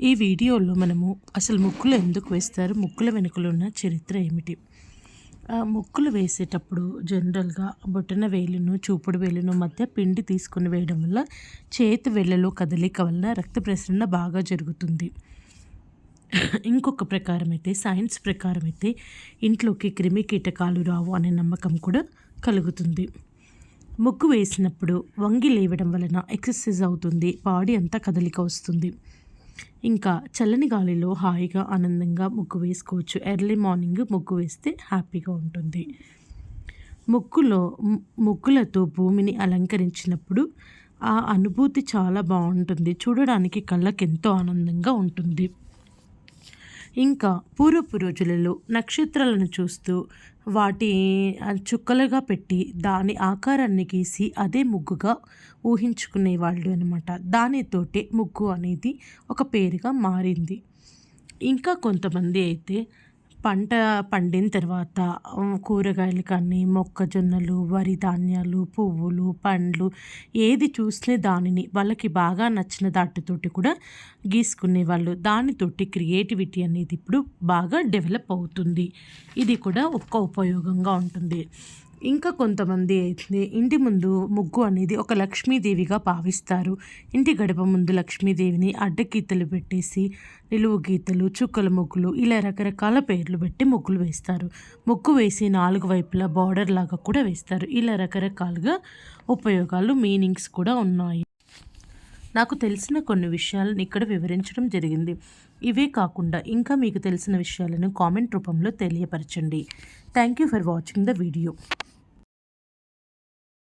ఈ వీడియోలో మనము అసలు ముక్కులు ఎందుకు వేస్తారు? ముక్కుల వెనుకలున్న చరిత్ర ఏమిటి? ముక్కులు వేసేటప్పుడు జనరల్గా బొటన వేలును చూపుడు వేలును మధ్య పిండి తీసుకుని వేయడం వల్ల చేతి వేళ్ళలో కదలిక వలన రక్త ప్రసరణ బాగా జరుగుతుంది. ఇంకొక ప్రకారం అయితే సైన్స్ ప్రకారం అయితే ఇంట్లోకి క్రిమి కీటకాలు రావు అనే నమ్మకం కూడా కలుగుతుంది. ముగ్గు వేసినప్పుడు వంగి లేవడం వలన ఎక్సర్సైజ్ అవుతుంది బాడీ అంతా కదలిక వస్తుంది. ఇంకా చల్లని గాలిలో హాయిగా ఆనందంగా ముగ్గు వేసుకోవచ్చు. ఎర్లీ మార్నింగ్ ముగ్గు వేస్తే హ్యాపీగా ఉంటుంది. ముగ్గులో ముగ్గులతో భూమిని అలంకరించినప్పుడు ఆ అనుభూతి చాలా బాగుంటుంది. చూడడానికి కళ్ళకి ఎంతో ఆనందంగా ఉంటుంది. ఇంకా పూర్వపు రోజులలో నక్షత్రాలను చూస్తూ వాటి చుక్కలుగా పెట్టి దాని ఆకారాన్ని గీసి అదే ముగ్గుగా ఊహించుకునేవాళ్ళు అనమాట దానితోటే ముగ్గు అనేది ఒక పేరుగా మారింది. ఇంకా కొంతమంది అయితే పంట పండిన తర్వాత కూరగాయలు కానీ మొక్కజొన్నలు వరి ధాన్యాలు పువ్వులు పండ్లు ఏది చూసినా దానిని వాళ్ళకి బాగా నచ్చిన దాటితోటి కూడా గీసుకునేవాళ్ళు. దానితోటి క్రియేటివిటీ అనేది ఇప్పుడు బాగా డెవలప్ అవుతుంది. ఇది కూడా ఒక్క ఉపయోగంగా ఉంటుంది. ఇంకా కొంతమంది అయితే ఇంటి ముందు ముగ్గు అనేది ఒక లక్ష్మీదేవిగా భావిస్తారు. ఇంటి గడప ముందు లక్ష్మీదేవిని అడ్డగీతలు పెట్టేసి నిలువు గీతలు చుక్కల ముగ్గులు ఇలా రకరకాల పేర్లు పెట్టి ముగ్గులు వేస్తారు. ముగ్గు వేసి నాలుగు వైపులా బార్డర్ లాగా కూడా వేస్తారు. ఇలా రకరకాలుగా ఉపయోగాలు మీనింగ్స్ కూడా ఉన్నాయి. నాకు తెలిసిన కొన్ని విషయాలను ఇక్కడ వివరించడం జరిగింది. ఇవే కాకుండా ఇంకా మీకు తెలిసిన విషయాలను కామెంట్ రూపంలో తెలియపరచండి. Thank you for watching the video